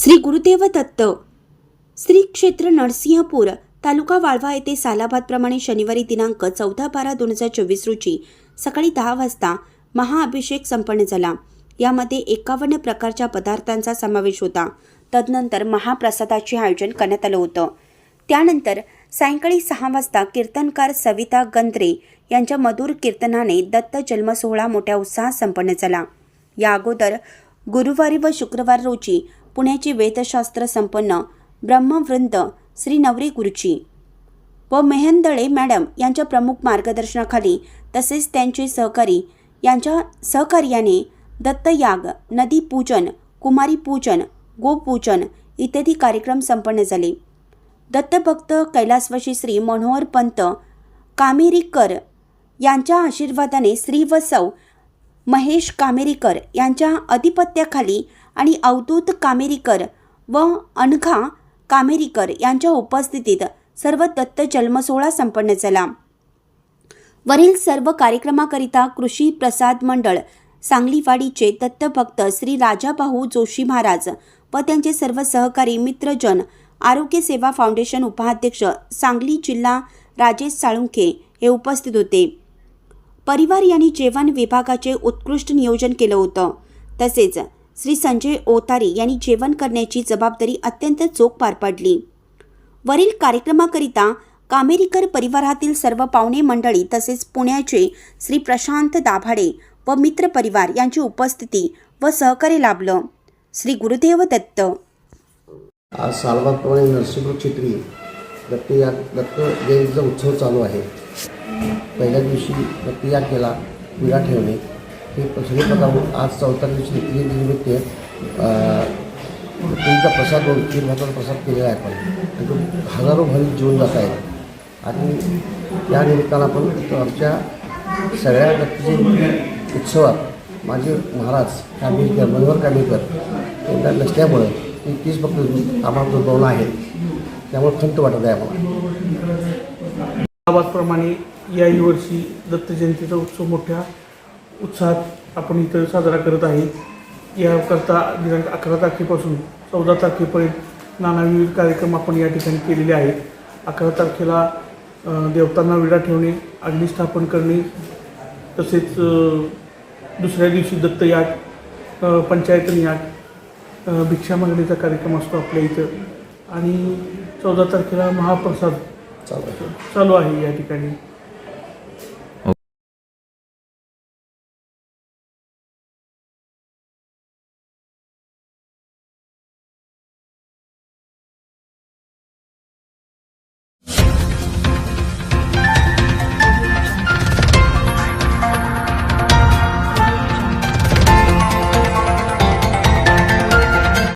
श्री गुरुदेव दत्त. श्री क्षेत्र नरसिंहपूर तालुका वाळवा येथे सालाबादप्रमाणे शनिवारी दिनांक चौदा बारा दोन हजार चोवीस रोजी सकाळी दहा वाजता महाअभिषेक संपन्न झाला. यामध्ये एकावन्न प्रकारच्या पदार्थांचा समावेश होता. तदनंतर महाप्रसादाचे आयोजन करण्यात आलं होतं. त्यानंतर सायंकाळी सहा वाजता कीर्तनकार सविता गंद्रे यांच्या मधुर कीर्तनाने दत्त जन्म सोहळा मोठ्या उत्साहात संपन्न झाला. या अगोदर गुरुवारी व शुक्रवार रोजी पुण्याचे वेदशास्त्र संपन्न ब्रह्मवृंद श्री नवरी गुरुजी व मेहंदळे मॅडम यांच्या प्रमुख मार्गदर्शनाखाली तसेच त्यांचे सहकारी यांच्या सहकार्याने दत्तयाग नदी पूजन कुमारी पूजन गोपूजन इत्यादी कार्यक्रम संपन्न झाले. दत्तभक्त कैलासवशी श्री मनोहर पंत कामेरीकर यांच्या आशीर्वादाने श्री व सौ महेश कामेरीकर यांच्या अधिपत्याखाली आणि अवधूत कामेरीकर व अनघा कामेरीकर यांच्या उपस्थितीत सर्व दत्त जन्मसोहळा संपन्न झाला. वरील सर्व कार्यक्रमाकरिता कृषी प्रसाद मंडळ सांगलीवाडीचे दत्तभक्त श्री राजाभाऊ जोशी महाराज व त्यांचे सर्व सहकारी मित्रजन आरोग्य सेवा फाउंडेशन उपाध्यक्ष सांगली जिल्हा राजेश साळुंखे हे उपस्थित होते. परिवार यांनी जेवण विभागाचे उत्कृष्ट नियोजन केलं होतं. तसेच श्री संजय ओतारे यांनी जेवण करण्याची जबाबदारी अत्यंत चोख पार पाडली. वरील कार्यक्रमाकरिता कामेरीकर परिवारातील सर्व पाहुणे मंडळी तसेच पुण्याचे श्री प्रशांत दाभाडे व मित्र परिवार यांची उपस्थिती व सहकार्य लाभलं. श्री गुरुदेव दत्त. आज सालबागप्रमाणे नरसिंहपूर दत्त या दत्त जयंतीचा उत्सव चालू आहे. पहिल्या दिवशी प्रक्रिया केला विडा ठेवणे हे सगळे प्रकार होऊन आज चौथ्या दिवशी निमित्त दत्तजीचा प्रसाद होऊन तीन महत्त्वाचा प्रसाद केलेला आहे आपण. तिथून हजारो भाविक जीवन जात आहेत. आणि या निमित्तानं आपण आमच्या सगळ्या व्यक्तीचे उत्सवात माझे महाराज कामेरकर मनोहर कामेरकर यांना नसल्यामुळं ती तीच फक्त आम्हाला दुर्भावना आहे. त्यामुळे खंत वाटत आहे आम्हाला. आवाजप्रमाणे याही वर्षी दत्त जयंतीचा उत्सव मोठ्या उत्साहात आपण इथं साजरा करत आहे. याकरता दिनांक अकरा तारखेपासून चौदा तारखेपर्यंत नाना विविध कार्यक्रम आपण या ठिकाणी केलेले आहेत. अकरा तारखेला देवतांना विडा ठेवणे अग्निस्थापन करणे तसेच दुसऱ्या दिवशी दत्तयाग पंचायतन याग भिक्षा मागणीचा कार्यक्रम असतो आपल्या इथं. आणि चौदा तारखेला महाप्रसाद चालू आहे या ठिकाणी.